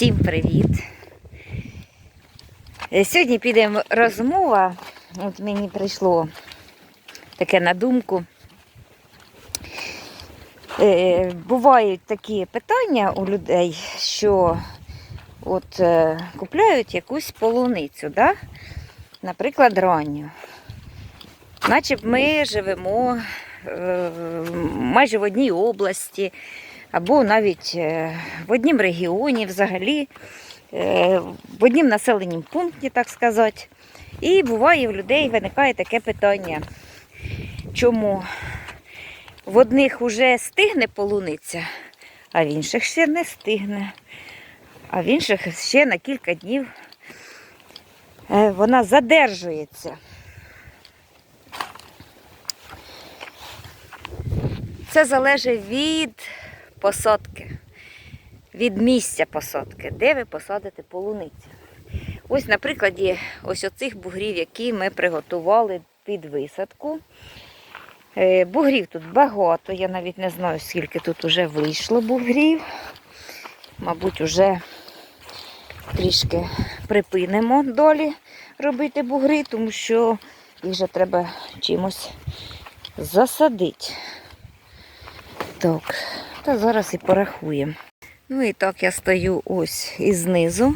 Всім привіт! Е, Сьогодні піде розмова. От мені прийшло таке на думку. Е, Бувають такі питання у людей, що от е, купляють якусь полуницю, да? наприклад, ранню. Наче ми живемо майже в одній області, або навіть е, в однім регіоні взагалі, е, в однім населеному пункті, так сказати. І буває в людей виникає таке питання, чому в одних вже стигне полуниця, а в інших ще не стигне, а в інших ще на кілька днів е, вона задержується. Це залежить від посадки, від місця посадки, де ви посадите полуницю. Ось на прикладі ось оцих бугрів, які ми приготували під висадку. Е, Бугрів тут багато, я навіть не знаю, скільки тут вже вийшло бугрів. Мабуть, вже трішки припинимо долі робити бугри, тому що їх вже треба чимось засадити. Так, та зараз і порахуємо. Ну і так я стою ось і знизу,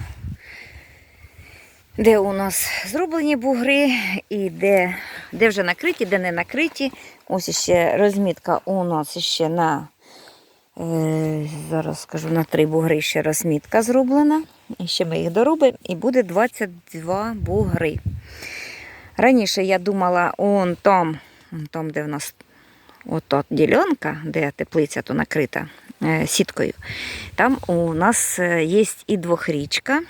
де у нас зроблені бугри, і де, де вже накриті, де не накриті. Ось ще розмітка у нас ще на, е, зараз скажу, на три бугри ще розмітка зроблена. І ще ми їх доробимо, і буде 22 бугри. Раніше я думала, он там, он там, де в нас от от ділянка, де теплиця то накрита е, сіткою, там у нас е, є і двохрічка.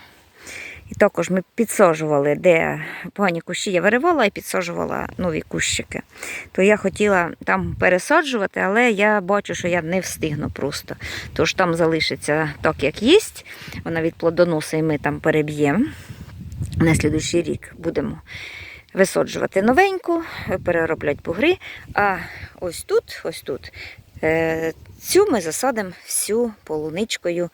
І також ми підсаджували, де погані кущі я виривала і підсаджувала нові кущики. То я хотіла там пересаджувати, але я бачу, що я не встигну просто. Тож там залишиться так, як є. Вона від плодоноса і ми там переб'ємо. На слідуючий рік будемо висаджувати новеньку, перероблять бугри. А ось тут, ось тут, е, цю ми засадимо всю полуничкою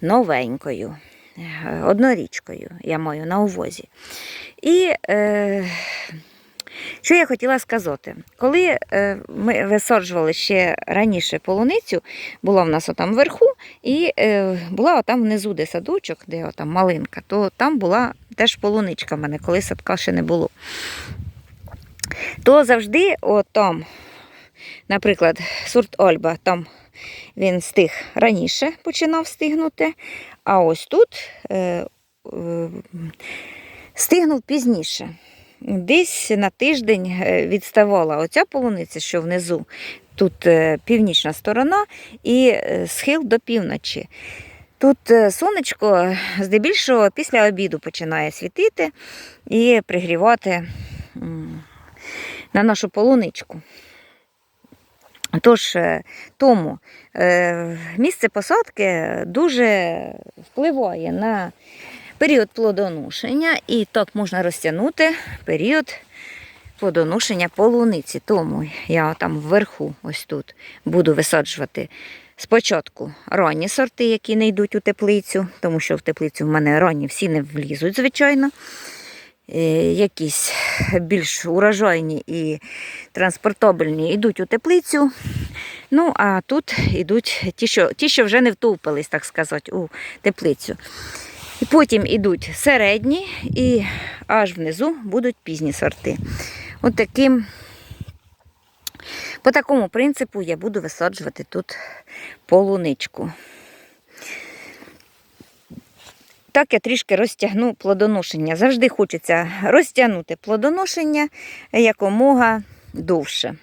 новенькою, е, однорічкою, я маю на увозі. І е, що я хотіла сказати? Коли е, ми висаджували ще раніше полуницю, була в нас отам вверху, і е, була отам внизу, де садочок, де отам малинка, то там була теж полуничка в мене, коли садка ще не було. То завжди отам, наприклад, сорт Ольба, там він стиг раніше починав стигнути, а ось тут е, е, стигнув пізніше. Десь на тиждень е, відставала оця полуниця, що внизу, тут е, північна сторона і е, схил до півночі. Тут сонечко здебільшого після обіду починає світити і пригрівати на нашу полуничку. Тож, тому місце посадки дуже впливає на період плодоношення, і так можна розтягнути період плодоношення полуниці. Тому я там вверху, ось тут, буду висаджувати спочатку ранні сорти, які не йдуть у теплицю, тому що в теплицю в мене ранні всі не влізуть, звичайно. Е, Якісь більш урожайні і транспортабельні йдуть у теплицю. Ну, а тут йдуть ті, що, ті, що вже не втупились, так сказати, у теплицю. І потім йдуть середні і аж внизу будуть пізні сорти. От таким, по такому принципу я буду висаджувати тут полуничку. Так я трішки розтягну плодоношення. Завжди хочеться розтягнути плодоношення якомога довше.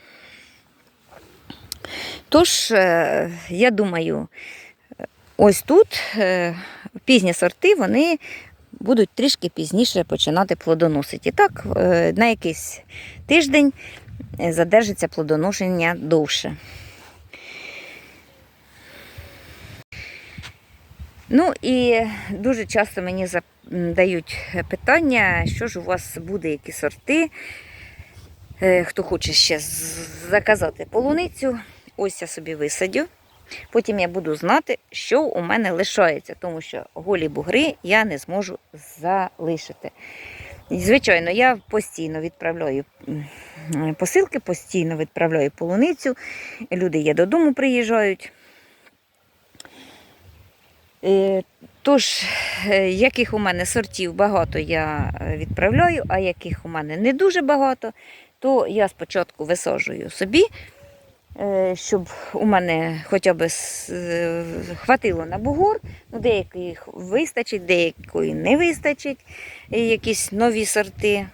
Тож, е, я думаю, ось тут е, пізні сорти вони будуть трішки пізніше починати плодоносити. І так, е, на якийсь тиждень е, задержиться плодоношення довше. Ну і дуже часто мені задають питання, що ж у вас буде, які сорти. Е, Хто хоче ще заказати полуницю, ось я собі висадю. Потім я буду знати, що у мене лишається, тому що голі бугри я не зможу залишити. Звичайно, я постійно відправляю посилки, постійно відправляю полуницю. Люди є додому приїжджають. Е, Тож, е, яких у мене сортів багато я е, відправляю, а яких у мене не дуже багато, то я спочатку висаджую собі, щоб у мене хоча б е, хватило на бугор. Ну, деяких вистачить, деякої не вистачить. Якісь нові сорти,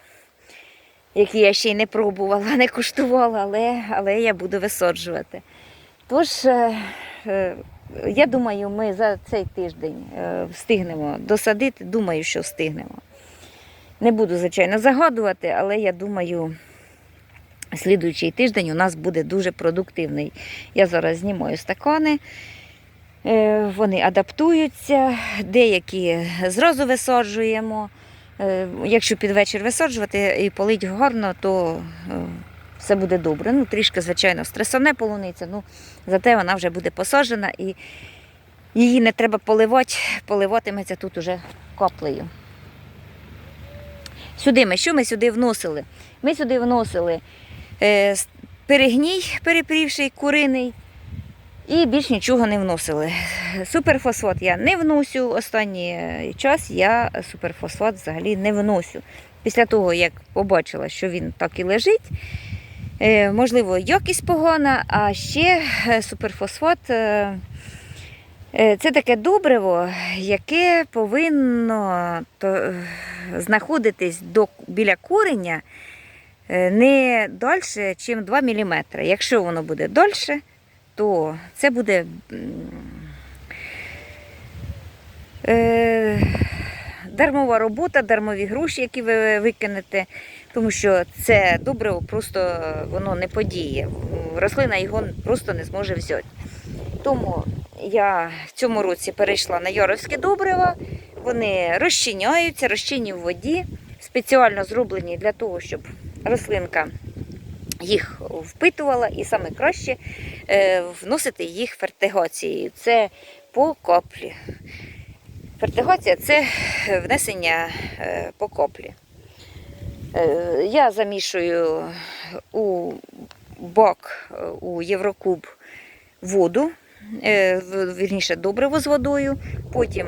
які я ще й не пробувала, не куштувала, але, але я буду висаджувати. Тож, е, е, я думаю, ми за цей тиждень е, встигнемо досадити. Думаю, що встигнемо. Не буду, звичайно, загадувати, але я думаю, слідуючий тиждень у нас буде дуже продуктивний. Я зараз знімаю стакани. Е, Вони адаптуються, деякі зразу висаджуємо. Е, Якщо під вечір висаджувати і полить гарно, то е, все буде добре. Ну, трішки, звичайно, стресовне полуниця, ну, зате вона вже буде посаджена і її не треба поливати, поливатиметься тут уже каплею. Сюди ми, що ми сюди вносили? Ми сюди вносили перегній, перепрівший, куриний, і більш нічого не вносили. Суперфосфат я не вносю. Останній е, час я суперфосфат взагалі не вносю. Після того, як побачила, що він так і лежить, е, можливо, якість погана, а ще е, суперфосфат. е, е, Це таке добриво, яке повинно е, знаходитись біля кореня е, не далі, ніж 2 мм. Якщо воно буде дольше, то це буде е, дармова робота, дармові гроші, які ви викинете, тому що це добриво просто воно не подіє. Рослина його просто не зможе взяти. Тому я в цьому році перейшла на яровські добрива. Вони розчиняються, розчинні в воді, спеціально зроблені для того, щоб рослинка їх впитувала, і саме краще е, вносити їх фертигацією. Це по коплі. Фертигація це внесення е, по коплі. Е, Я замішую у бак е, у Єврокуб воду, вірніше добриво з водою, потім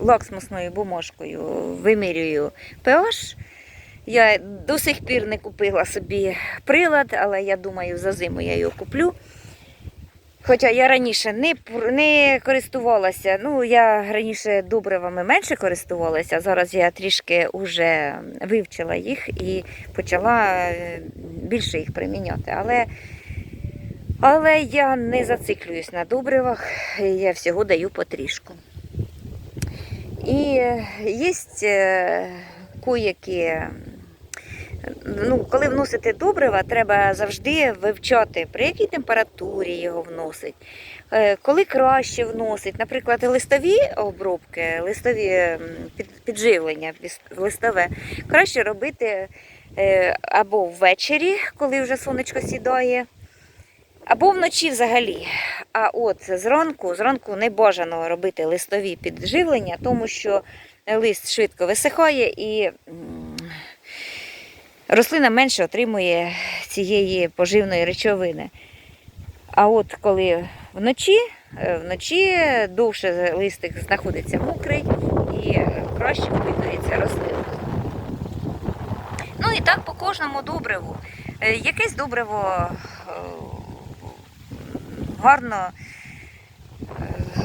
лакмусною бумажкою вимірюю pH. Я до сих пір не купила собі прилад, але я думаю, за зиму я його куплю. Хоча я раніше не, не користувалася, ну я раніше добривами менше користувалася, зараз я трішки вже вивчила їх і почала е, більше їх приміняти. Але, але я не зациклююсь на добривах, я всього даю потрішку. І є коякі ну, коли вносити добрива, треба завжди вивчати, при якій температурі його вносить, е, коли краще вносить. Наприклад, листові обробки, листові підживлення листове, краще робити е, або ввечері, коли вже сонечко сідає, або вночі взагалі. А от зранку, зранку не бажано робити листові підживлення, тому що лист швидко висихає і рослина менше отримує цієї поживної речовини. А от коли вночі, е, вночі довше листик знаходиться мокрий і краще впитується рослина. Ну і так по кожному добриву. Е, Якесь добриво е, гарно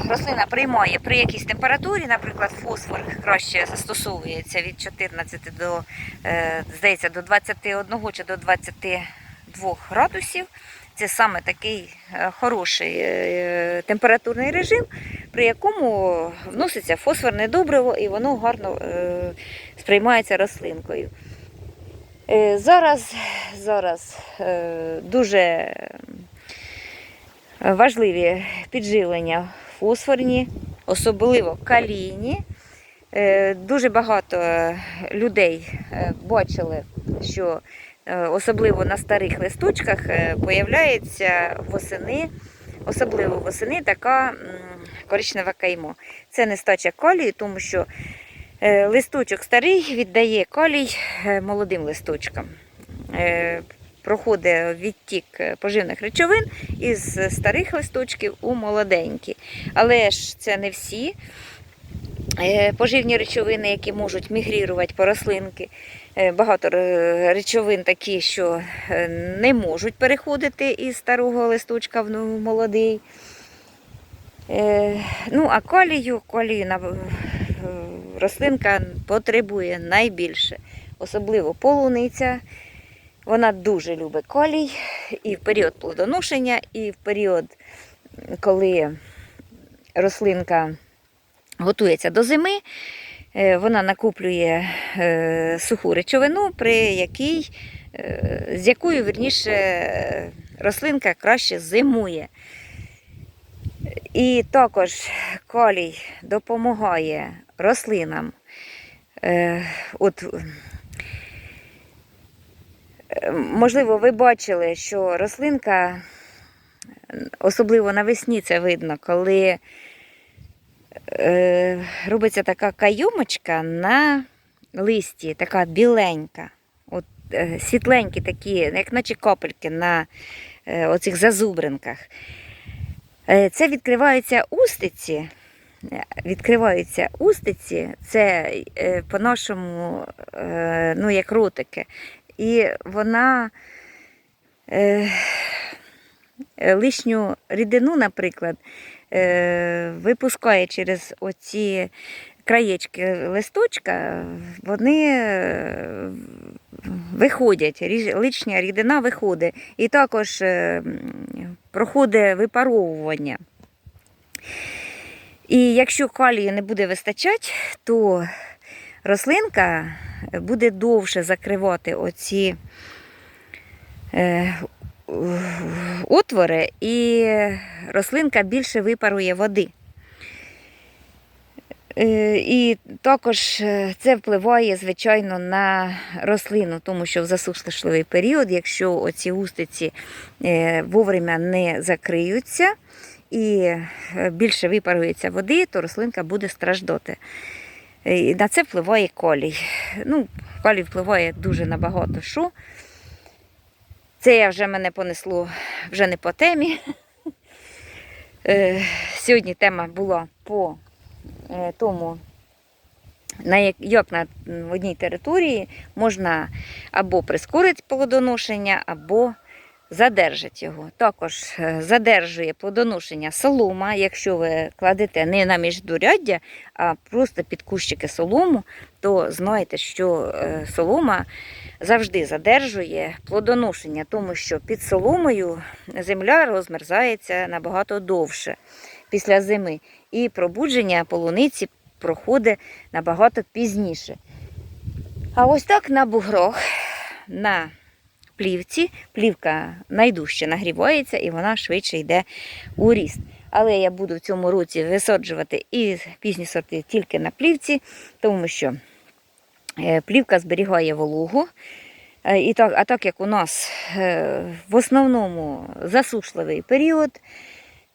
рослина приймає при якійсь температурі, наприклад, фосфор краще застосовується від 14 до, е, здається, до 21 чи до 22 градусів. Це саме такий е, хороший е, температурний режим, при якому вноситься фосфорне добриво і воно гарно сприймається рослинкою. Зараз, зараз дуже важливі підживлення фосфорні, особливо калійні. Е, Дуже багато е, людей е, бачили, що особливо на старих листочках, появляється восени, особливо восени така коричнева каймо. Це нестача калію, тому що листочок старий віддає калій молодим листочкам. Проходить відтік е, поживних речовин із старих листочків у молоденькі. Але ж це не всі е, поживні речовини, які можуть мігрірувати по рослинки. Е, Багато речовин такі, що не можуть переходити із старого листочка в молодий. Ну, а калію, калію рослинка потребує найбільше, особливо полуниця. Вона дуже любить калій і в період плодоношення, і в період, коли рослинка готується до зими, е, вона накоплює е, суху речовину, при якій, е, з якою вірніше е, рослинка краще зимує. І також калій допомагає рослинам. От, можливо, ви бачили, що рослинка, особливо навесні це видно, коли е, робиться така кайомочка на листі, така біленька. От, е, світленькі такі, як наче капельки на е, оцих зазубринках. Це відкриваються устиці. Відкриваються устиці, це по-нашому, ну, як ротики. І вона е, лишню рідину, наприклад, е, випускає через оці краєчки листочка, вони е, виходять, лишня рідина виходить. І також е, проходить випаровування. І якщо калію не буде вистачати, то рослинка буде довше закривати оці е, отвори, і рослинка більше випарує води. Е, І також е, це впливає, звичайно, на рослину, тому що в засушливий період, якщо оці устиці е, вовремя не закриються і е, більше випарується води, то рослинка буде страждати. Е, І на це впливає колій. Ну, колій впливає дуже на багато що. Це я вже мене понесло вже не по темі. Е, Сьогодні тема була по е, тому, як на одній території можна або прискорити плодоношення, або задержати його. Також е, задержує плодоношення солома, якщо ви кладете не на міждуряддя, а просто під кущики солому, то знаєте, що е, солома завжди задержує плодоношення, тому що під соломою земля розмерзається набагато довше після зими, і пробудження полуниці проходить набагато пізніше. А ось так на бугрох, на плівці, плівка найдужче нагрівається і вона швидше йде у ріст. Але я буду в цьому році висаджувати і пізні сорти тільки на плівці, тому що е, плівка зберігає вологу. Е, І так, а так як у нас е, в основному засушливий період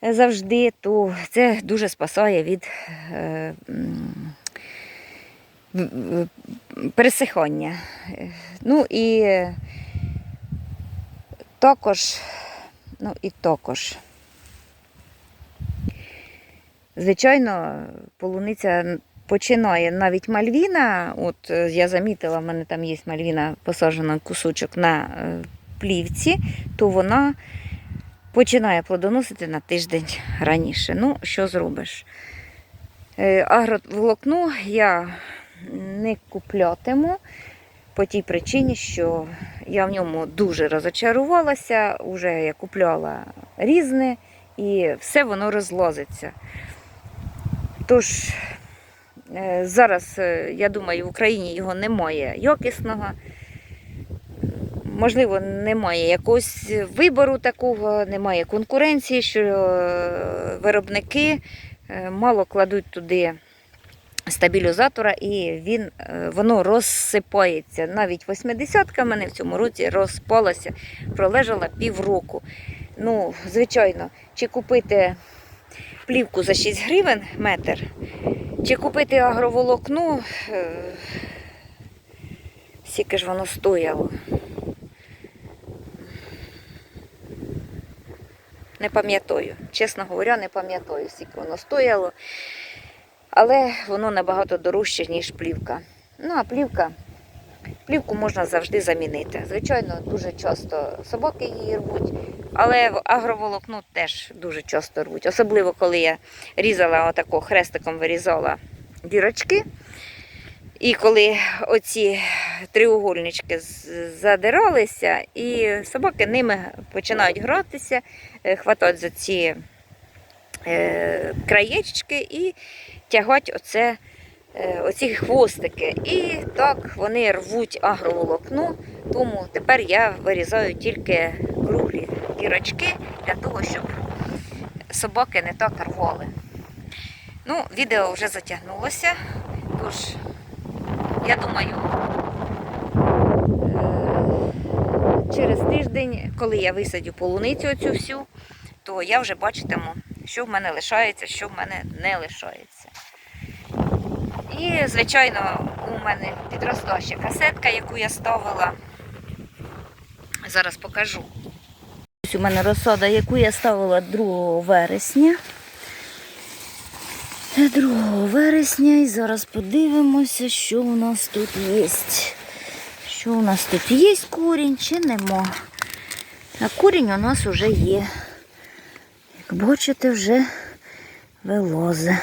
завжди, то це дуже спасає від пересихання. Ну і також, ну і також. Звичайно, полуниця починає навіть мальвіна. От е, я замітила, в мене там є мальвіна посаджена кусочок на е, плівці, то вона починає плодоносити на тиждень раніше. Ну, що зробиш? Е, Агроволокно я не куплятиму по тій причині, що я в ньому дуже розочарувалася. Уже я купляла різне і все воно розлазиться. Тож е, зараз, е, я думаю, в Україні його немає якісного. Можливо, немає якогось вибору такого, немає конкуренції, що е, виробники мало кладуть туди стабілізатора, і він, е, воно розсипається. Навіть 80-ка в мене в цьому році розпалася, пролежала півроку. Ну, звичайно, чи купити плівку за 6 гривень метр, чи купити агроволокно, е, скільки ж воно стояло. Не пам'ятаю, чесно говоря, не пам'ятаю, скільки воно стояло. Але воно набагато дорожче, ніж плівка. Ну, а плівка, плівку можна завжди замінити. Звичайно, дуже часто собаки її рвуть, але агроволокно теж дуже часто рвуть. Особливо, коли я різала отако хрестиком вирізала дірочки. І коли оці треугольнички задиралися, і собаки ними починають гратися, е, хватають за ці краєчки і тягать оце, е, оці хвостики. І так вони рвуть агроволокно, тому тепер я вирізаю тільки круглі дірочки для того, щоб собаки не так рвали. Ну, відео вже затягнулося, тож я думаю, е, через тиждень, коли я висадю полуницю оцю всю, то я вже бачитиму, що в мене лишається, що в мене не лишається. І, звичайно, у мене підросла ще касетка, яку я ставила. Зараз покажу. Ось у мене розсада, яку я ставила 2 вересня. 2 вересня і зараз подивимося, що у нас тут є. Що у нас тут є корінь чи нема. А корінь у нас вже є. Як бачите, вже вилозе.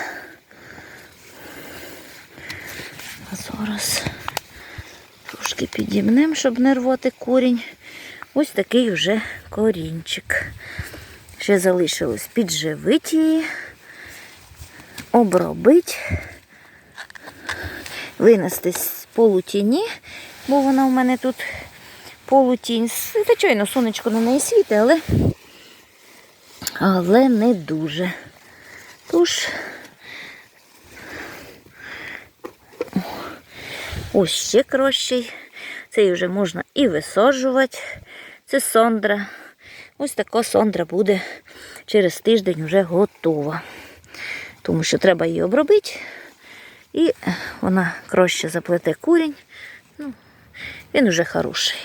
А зараз трошки підімнемо, щоб не рвати корінь. Ось такий вже корінчик. Ще залишилось підживити її обробити, винести з полутіні, бо вона у мене тут полутінь. Звичайно, сонечко на неї світить, але, але не дуже. Тож, ось ще кращий. Цей вже можна і висаджувати. Це сондра. Ось така сондра буде через тиждень вже готова тому що треба її обробити, і вона краще заплете курінь. Ну, він вже хороший.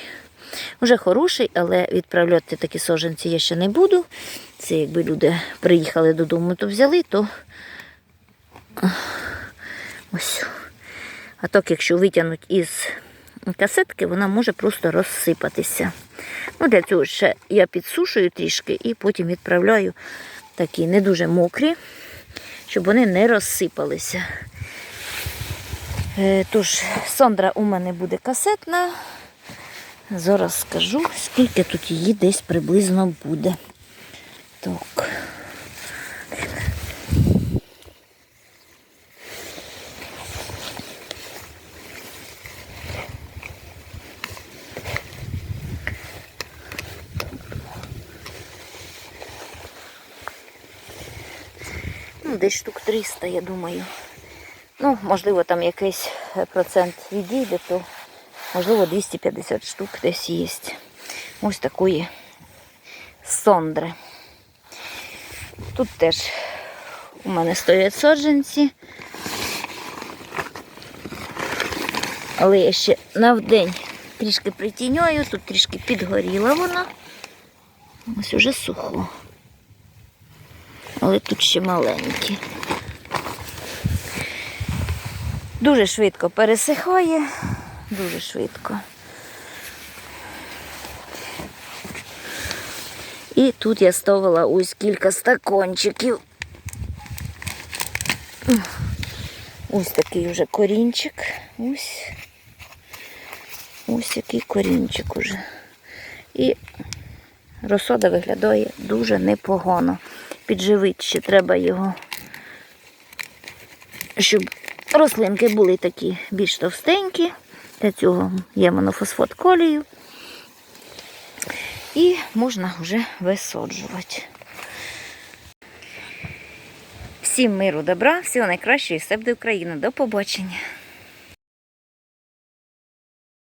Вже хороший, але відправляти такі соженці я ще не буду. Це якби люди приїхали додому, то взяли, то ось. А так, якщо витягнуть із касетки, вона може просто розсипатися. Ну, Для цього ще я підсушую трішки і потім відправляю такі не дуже мокрі щоб вони не розсипалися. Е, Тож, Сондра у мене буде касетна. Зараз скажу, скільки тут її десь приблизно буде. Так. Ну, десь штук 300, я думаю. Ну, можливо, там якийсь е, процент відійде, то можливо 250 штук десь є. Ось такої сондри. Тут теж у мене стоять саджанці. Але я ще на вдень трішки притіняю, тут трішки підгоріла вона. Ось уже сухо але тут ще маленькі. Дуже швидко пересихає, дуже швидко. І тут я ставила ось кілька стакончиків. Ось такий вже корінчик. Ось. Ось який корінчик уже. І розсода виглядає дуже непогано підживити ще треба його, щоб рослинки були такі більш товстенькі. Для цього є монофосфат колію. І можна вже висаджувати. Всім миру, добра, всього найкращого і все буде Україна. До побачення.